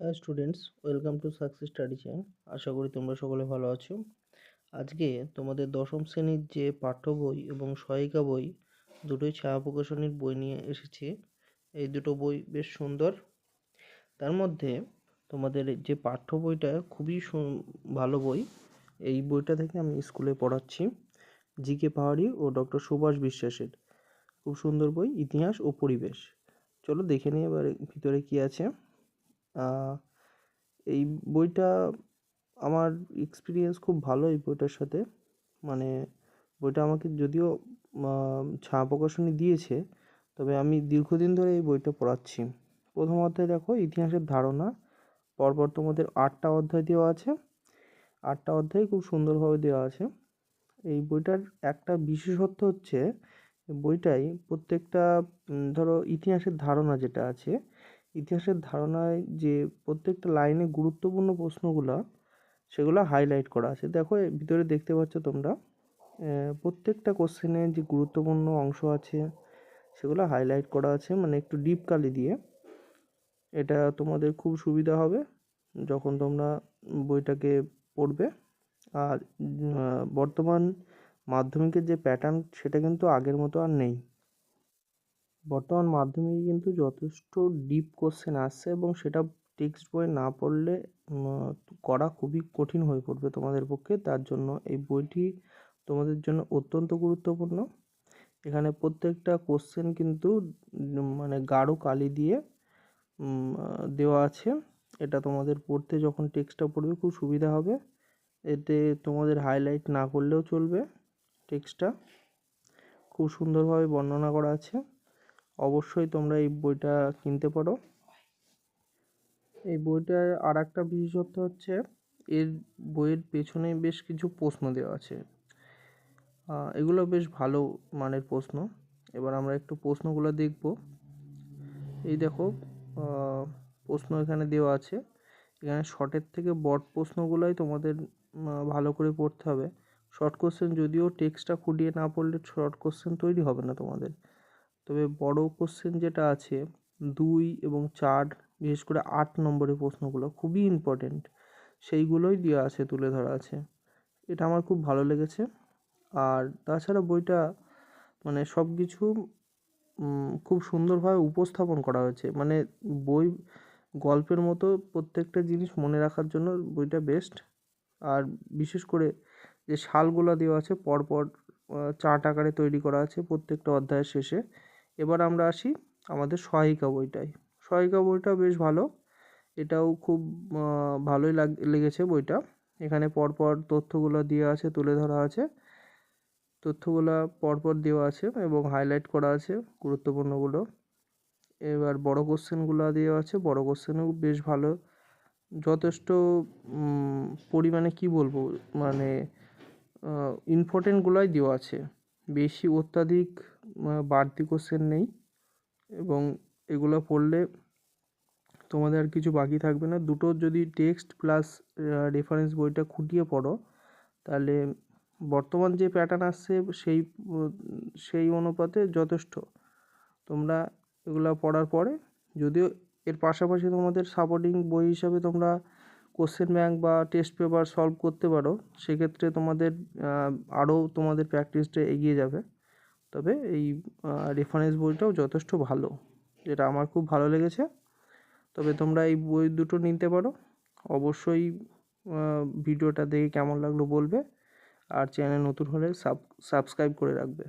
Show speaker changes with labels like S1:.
S1: হ্যাঁ students welcome to success study channel আশা করি তোমরা সকলে ভালো আছো। আজকে তোমাদের দশম শ্রেণির যে পাঠ্য বই এবং সহায়িকা বই, দুটোই ছায়া প্রকাশনীর বই নিয়ে এসেছি। এই দুটো বই বেশ সুন্দর। তার মধ্যে তোমাদের যে পাঠ্য বইটা, খুবই ভালো বই। এই বইটা থেকে আমি স্কুলে পড়াচ্ছি। জি কে পাহাড়ি ও ডক্টর সুভাষ বিশ্বাসের। খুব সুন্দর বই, ইতিহাস ও পরিবেশ। চলো দেখে নিই এবার ভিতরে কী আছে। এই বইটা আমার এক্সপিরিয়েন্স খুব ভালো এই বইটার সাথে। মানে বইটা আমাকে যদিও ছায়া প্রকাশনী দিয়েছে, তবে আমি দীর্ঘদিন ধরে এই বইটা পড়াচ্ছি। প্রথম অধ্যায় দেখো, ইতিহাসের ধারণা, পরপর তোমাদের আটটা অধ্যায় দেওয়া আছে। আটটা অধ্যায় খুব সুন্দরভাবে দেওয়া আছে। এই বইটার একটা বিশেষত্ব হচ্ছে বইটাই প্রত্যেকটা ধরো ইতিহাসের ধারণা যেটা আছে ইতিহাসের ধারণায় যে প্রত্যেকটা লাইনে গুরুত্বপূর্ণ প্রশ্নগুলো, সেগুলো হাইলাইট করা আছে। দেখো ভিতরে দেখতে পাচ্ছ তোমরা প্রত্যেকটা কোশ্চেনে যে গুরুত্বপূর্ণ অংশ আছে, সেগুলো হাইলাইট করা আছে মানে একটু ডিপ কালি দিয়ে। এটা তোমাদের খুব সুবিধা হবে যখন তোমরা বইটাকে পড়বে। আর বর্তমান মাধ্যমিকের যে প্যাটার্ন সেটা কিন্তু আগের মতো আর নেই। বর্তমান মাধ্যমিকে কিন্তু যথেষ্ট ডিপ কোশ্চেন আসছে এবং সেটা টেক্সট বই না পড়লে করা খুবই কঠিন হয়ে পড়বে তোমাদের পক্ষে। তার জন্য এই বইটি তোমাদের জন্য অত্যন্ত গুরুত্বপূর্ণ। এখানে প্রত্যেকটা কোশ্চেন কিন্তু মানে গাঢ় কালি দিয়ে দেওয়া আছে। এটা তোমাদের পড়তে যখন টেক্সটটা পড়বে খুব সুবিধা হবে। এতে তোমাদের হাইলাইট না করলেও চলবে টেক্সটটা খুব সুন্দরভাবে বর্ণনা করা আছে। অবশ্যই তোমরা এই বইটা কিনতে পারো। এই বইটার আর একটা বিশেষত্ব হচ্ছে, এর বইয়ের পেছনে বেশ কিছু প্রশ্ন দেওয়া আছে। এগুলো বেশ ভালো মানের প্রশ্ন। এবার আমরা একটু প্রশ্নগুলো দেখব। এই দেখো প্রশ্ন এখানে দেওয়া আছে। এখানে শর্টের থেকে বট প্রশ্নগুলোই তোমাদের ভালো করে পড়তে হবে। শর্ট কোশ্চেন যদিও টেক্সটটা খুঁটিয়ে না পড়লে শর্ট কোশ্চেন তৈরি হবে না তোমাদের। তবে বড় কোশ্চেন যেটা আছে, দুই এবং চার, বিশেষ করে আট নম্বরের প্রশ্নগুলো খুবই ইম্পর্টেন্ট সেইগুলোই দেওয়া আছে, তুলে ধরা আছে। এটা আমার খুব ভালো লেগেছে। আর তাছাড়া বইটা মানে সব কিছু খুব সুন্দরভাবে উপস্থাপন করা হয়েছে। মানে বই গল্পের মতো প্রত্যেকটা জিনিস মনে রাখার জন্য বইটা বেস্ট আর বিশেষ করে যে সালগুলো দেওয়া আছে, পরপর চার্ট আকারে তৈরি করা আছে প্রত্যেকটা অধ্যায়ের শেষে। এবার আমরা আসি আমাদের সহায়িকা বইটায়। সহায়িকা বইটা বেশ ভালো। এটাও খুব ভালোই লাগ, লেগেছে বইটা। এখানে পরপর তথ্যগুলো দেওয়া আছে, তুলে ধরা আছে। তথ্যগুলো পরপর দেওয়া আছে এবং হাইলাইট করা আছে গুরুত্বপূর্ণগুলো। এবার বড় কোশ্চেনগুলো দেওয়া আছে। বড় কোশ্চেনও বেশ ভালো। যথেষ্ট পরিমাণে কি বলব মানে ইম্পর্টেন্টগুলোই দেওয়া আছে। বেশি অত্যাধিক বাড়তি কোশ্চেন নেই এবং এগুলো পড়লে তোমাদের আর কিছু বাকি থাকবে না। দুটো যদি টেক্সট প্লাস রেফারেন্স বইটা খুঁটিয়ে পড়ো, তাহলে বর্তমান যে প্যাটার্ন আসছে সেই সেই অনুপাতে যথেষ্ট। তোমরা এগুলো পড়ার পরে যদিও এর পাশাপাশি তোমাদের সাপোর্টিং বই হিসাবে তোমরা কোশ্চেন ব্যাঙ্ক বা টেস্ট পেপার সলভ করতে পারো, সেক্ষেত্রে তোমাদের আরও তোমাদের প্র্যাকটিসটা এগিয়ে যাবে। তবে এই রেফারেন্স বইটাও যথেষ্ট ভালো, যেটা আমার খুব ভালো লেগেছে। তবে তোমরা এই বই দুটো নিতে পারো। অবশ্যই ভিডিওটা দেখে কেমন লাগল বলবে। আর চ্যানেল নতুন হলে সাব সাবস্ক্রাইব করে রাখবে।